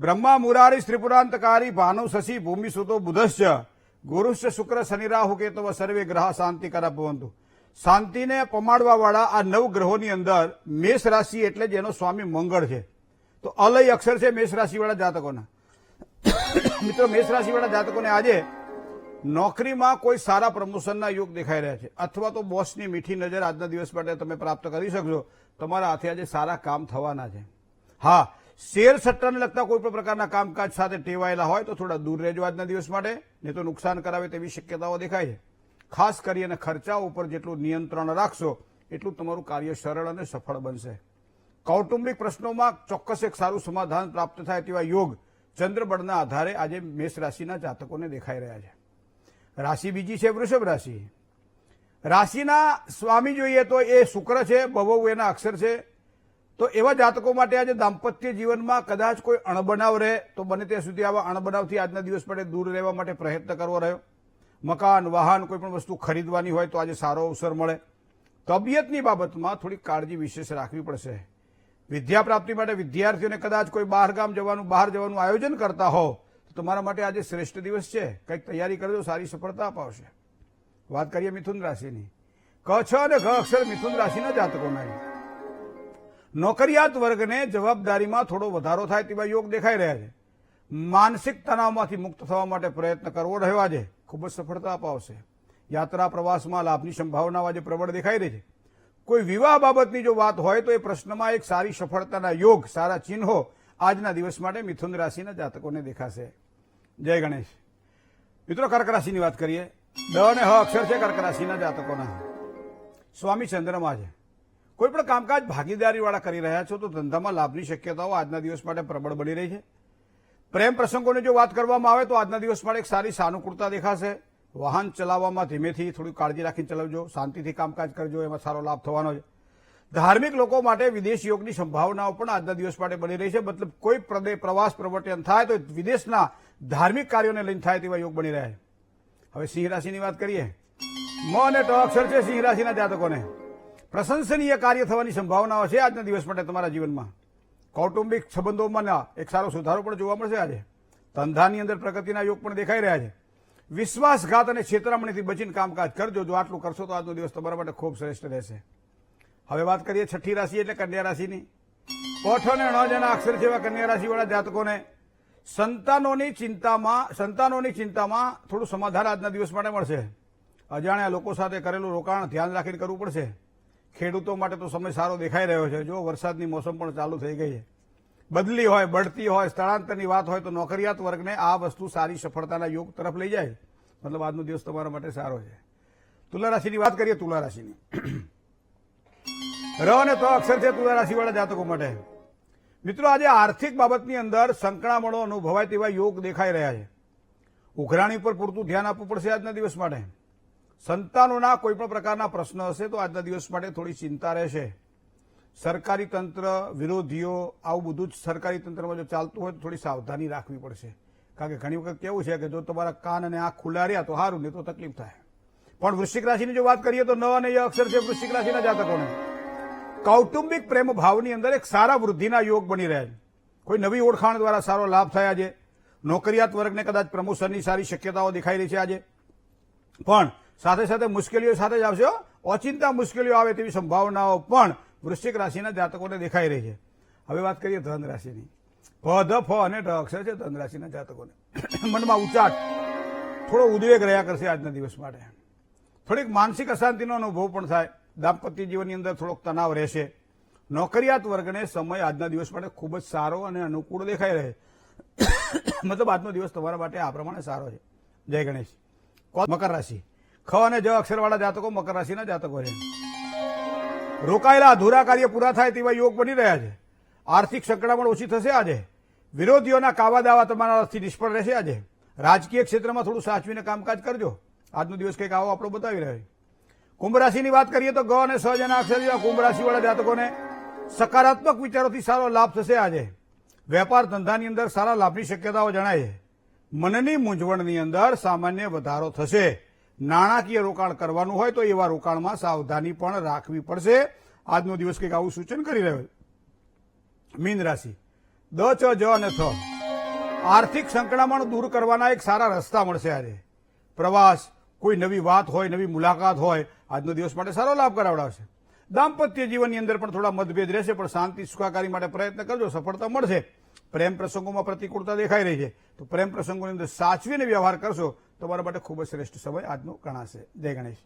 બ્રહ્મા મુરારી ત્રિપુરાંતકારી ભાનુ શશી ભૂમિસુતો બુધશ્ચ, ગુરુશ્ચ શુક્ર શનિરાહુ કેતવ સર્વે ગ્રહ શાંતિ કરા ભવંતુ શાંતિને પમાડવા વાળા આ નવ ગ્રહોની અંદર મેષ રાશિ એટલે જેનો સ્વામી મંગળ છે. તો અલય અક્ષર છે મેષ રાશિવાળા જાતકોના. મિત્રો, મેષ રાશિવાળા જાતકોને આજે નોકરીમાં કોઈ સારા પ્રમોશનના યોગ દેખાઈ રહ્યા છે. અથવા તો બોસની મીઠી નજર આજના દિવસ માટે તમે પ્રાપ્ત કરી શકશો. તમારા હાથે આજે સારા કામ થવાના છે. હા શેર સટ્ટાને લગતા કોઈ પણ પ્રકારના કામકાજ સાથે ટેવાયેલા હોય તો થોડા દૂર રહેજો આજના દિવસ માટે, નહીં તો નુકસાન કરાવે તેવી શક્યતાઓ દેખાય છે. ખાસ કરી અને ખર્ચા ઉપર જેટલું નિયંત્રણ રાખશો, એટલું તમારું કાર્ય સરળ અને સફળ બનશે. કૌટુંબિક પ્રશ્નોમાં ચોક્કસ એક સારું સમાધાન પ્રાપ્ત થાય તેવા યોગ ચંદ્રબળના આધારે આજે મેષ રાશિના જાતકોને દેખાઈ રહ્યા છે. રાશિ બીજી છે વૃષભ રાશિ. રાશિના સ્વામી જોઈએ તો એ શુક્ર છે, બહુ એના અક્ષર છે તો એવા જાતકો માટે આજે દાંપત્ય જીવનમાં કદાચ કોઈ અણબનાવ રહે તો બને ત્યાં સુધી આવા અણબનાવથી આજના દિવસ માટે દૂર રહેવા માટે પ્રયત્ન કરવો રહ્યો. મકાન, વાહન, કોઈ પણ વસ્તુ ખરીદવાની હોય તો આજે સારો અવસર મળે. તબિયતની બાબતમાં થોડી કાળજી વિશેષ રાખવી પડશે. વિદ્યા પ્રાપ્તિ માટે વિદ્યાર્થીઓને કદાચ કોઈ બહાર ગામ જવાનું, બહાર જવાનું આયોજન કરતા હો તો તમારા માટે આજે શ્રેષ્ઠ દિવસ છે. કંઈક તૈયારી કરજો, સારી સફળતા અપાવશે. વાત કરીએ મિથુન રાશિની. ક, છ અને ઘ અક્ષર મિથુન રાશિના જાતકોના. નોકરિયાત વર્ગને જવાબદારીમાં થોડો વધારો થાય તેવા યોગ દેખાઈ રહ્યા છે. માનસિક તણાવમાંથી મુક્ત થવા માટે પ્રયત્ન કરવો રહ્યો આજે. ખૂબ જ સફળતા અપાવશે યાત્રા પ્રવાસમાં લાભની સંભાવનાઓ આજે પ્રબળ દેખાઈ રહી છે. કોઈ વિવાહ બાબતની જો વાત હોય તો એ પ્રશ્નમાં એક સારી સફળતાના યોગ, સારા ચિહ્નો આજના દિવસ માટે મિથુન રાશિના જાતકોને દેખાશે. જય ગણેશ. મિત્રો, કર્ક રાશિની વાત કરીએ. દ અને હ અક્ષર છે કર્ક રાશિના જાતકોના. સ્વામી ચંદ્રમાં છે કોઈ પણ કામકાજ ભાગીદારીવાળા કરી રહ્યા છો તો ધંધામાં લાભની શક્યતાઓ આજના દિવસ માટે પ્રબળ બની રહી છે. પ્રેમ પ્રસંગોની જો વાત કરવામાં આવે તો આજના દિવસ માટે એક સારી સાનુકૂળતા દેખાશે. વાહન ચલાવવામાં ધીમેથી થોડી કાળજી રાખીને ચલાવજો, શાંતિથી કામકાજ કરજો, એમાં સારો લાભ થવાનો છે. ધાર્મિક લોકો માટે વિદેશ યોગની સંભાવનાઓ પણ આજના દિવસ માટે બની રહી છે. મતલબ કોઈ પ્રવાસ પ્રવર્તન થાય તો વિદેશના ધાર્મિક કાર્યોને લઈને થાય તેવા યોગ બની રહ્યા છે. હવે સિંહ રાશિની વાત કરીએ. મ અને ટ અક્ષર છે સિંહ રાશિના જાતકોને. પ્રશંસનીય કાર્ય થવાની સંભાવનાઓ છે આજના દિવસ માટે તમારા જીવનમાં. કૌટુંબિક સંબંધોમાં એક સારો સુધારો પણ જોવા મળશે આજે. ધંધાની અંદર પ્રગતિના યોગ પણ દેખાઈ રહ્યા છે. વિશ્વાસઘાત અને છેતરામણીથી બચીને કામકાજ કરજો. જો આટલું કરશો તો આજનો દિવસ તમારા માટે ખૂબ શ્રેષ્ઠ રહેશે. હવે વાત કરીએ છઠ્ઠી રાશિ એટલે કન્યા રાશિની. કોઠ અને અણ જેના અક્ષર જેવા કન્યા રાશિવાળા જાતકોને સંતાનોની ચિંતામાં સંતાનોની ચિંતામાં થોડું સમાધાન આજના દિવસ માટે મળશે. અજાણ્યા લોકો સાથે કરેલું રોકાણ ધ્યાન રાખીને કરવું પડશે. ખેડૂતો માટે તો સમય સારો દેખાઈ રહ્યો છે. જો વરસાદની મોસમ પણ ચાલુ થઈ ગઈ છે. બદલી હોય, બઢતી હોય, સ્થળાંતરની વાત હોય તો નોકરિયાત વર્ગને આ વસ્તુ સારી સફળતાના યોગ તરફ લઈ જાય. મતલબ આજનો દિવસ તમારા માટે સારો છે. તુલા રાશિની વાત કરીએ, તુલા રાશિની. ર અને તો અક્ષર છે તુલા રાશિવાળા જાતકો માટે. મિત્રો, આજે આર્થિક બાબતની અંદર સંકળામણો અનુભવાય તેવા યોગ દેખાઈ રહ્યા છે. ઉઘરાણી પર પૂરતું ધ્યાન આપવું પડશે આજના દિવસ માટે. સંતાનોના કોઈ પણ પ્રકારના પ્રશ્ન હશે તો આજના દિવસ માટે થોડી ચિંતા રહેશે. સરકારી તંત્ર, વિરોધીઓ, આવું બધું જ સરકારી તંત્રમાં જો ચાલતું હોય તો થોડી સાવધાની રાખવી પડશે. કારણ કે ઘણી વખત કેવું છે કે જો તમારા કાન અને આંખ ખુલ્લા રહ્યા તો સારું નહીં તો તકલીફ થાય. પણ વૃશ્ચિક રાશિની જો વાત કરીએ તો ન અને ય અક્ષર છે વૃશ્ચિક રાશિના જાતકોને. કૌટુંબિક પ્રેમ ભાવની અંદર એક સારા વૃદ્ધિના યોગ બની રહ્યા છે કોઈ નવી ઓળખાણ દ્વારા સારો લાભ થયા છે નોકરિયાત વર્ગને કદાચ પ્રમોશનની સારી શક્યતાઓ દેખાઈ રહી છે આજે. પણ સાથે સાથે મુશ્કેલીઓ સાથે જ આવશે ઓચિંતા મુશ્કેલીઓ આવે તેવી સંભાવનાઓ પણ વૃશ્ચિક રાશિના જાતકોને દેખાઈ રહી છે. હવે વાત કરીએ ધન રાશિની. ફ ધ ફ અને ઢ અક્ષર છે ધન રાશિના જાતકોને. મનમાં ઉચાટ. થોડો ઉદ્વેગ રહ્યા કરશે આજના દિવસ માટે. થોડીક માનસિક અશાંતિનો અનુભવ પણ થાય. દાંપત્ય જીવનની અંદર થોડોક તણાવ રહેશે. નોકરિયાત વર્ગને સમય આજના દિવસ માટે ખૂબ જ સારો અને અનુકૂળ દેખાઈ રહે મતલબ આજનો દિવસ તમારા માટે આ પ્રમાણે સારો છે. જય ગણેશ. મકર રાશિ. ખ અને જ અક્ષરવાળા જાતકો મકર રાશિના જાતકો છે રોકાયેલા અધૂરા કાર્ય પૂરા થાય તેવા યોગ બની રહ્યા છે. આર્થિક સંકળામણ ઓછી થશે આજે. વિરોધીઓના કાવા દાવા તમારા અર્થથી નિષ્ફળ રહેશે આજે. રાજકીય ક્ષેત્રમાં થોડું સાચવીને કામકાજ કરજો. આજનો દિવસ કંઈક આવો આપણો બતાવી રહ્યો કુંભ રાશિની વાત કરીએ તો ગ અને સ જેના અક્ષર જેવા કુંભ રાશિવાળા જાતકોને સકારાત્મક વિચારોથી સારો લાભ થશે આજે. વેપાર ધંધાની અંદર સારા લાભની શક્યતાઓ જણાય છે. મનની મૂંઝવણની અંદર સામાન્ય વધારો થશે. નાણાકીય રોકાણ કરવાનું હોય તો એવા રોકાણમાં સાવધાની પણ રાખવી પડશે. આજનો દિવસ કંઈક આવું સૂચન કરી રહ્યો મીન રાશિ. દ, ચ, જ અને થ. આર્થિક સંકળામણ દૂર કરવાના એક સારા રસ્તા મળશે આજે. પ્રવાસ, કોઈ નવી વાત હોય, નવી મુલાકાત હોય, આજનો દિવસ માટે સારો લાભ કરાવડાવશે. દાંપત્ય જીવનની અંદર પણ થોડા મતભેદ રહેશે, પણ શાંતિ, સુખાકારી માટે પ્રયત્ન કરજો, સફળતા મળશે. પ્રેમ પ્રસંગોમાં પ્રતિકૂળતા દેખાઈ રહી છે. તો પ્રેમ પ્રસંગોની અંદર સાચવીને વ્યવહાર કરશો તમારા માટે ખૂબ જ શ્રેષ્ઠ સમય આજનો ગણાશે. જય ગણેશ.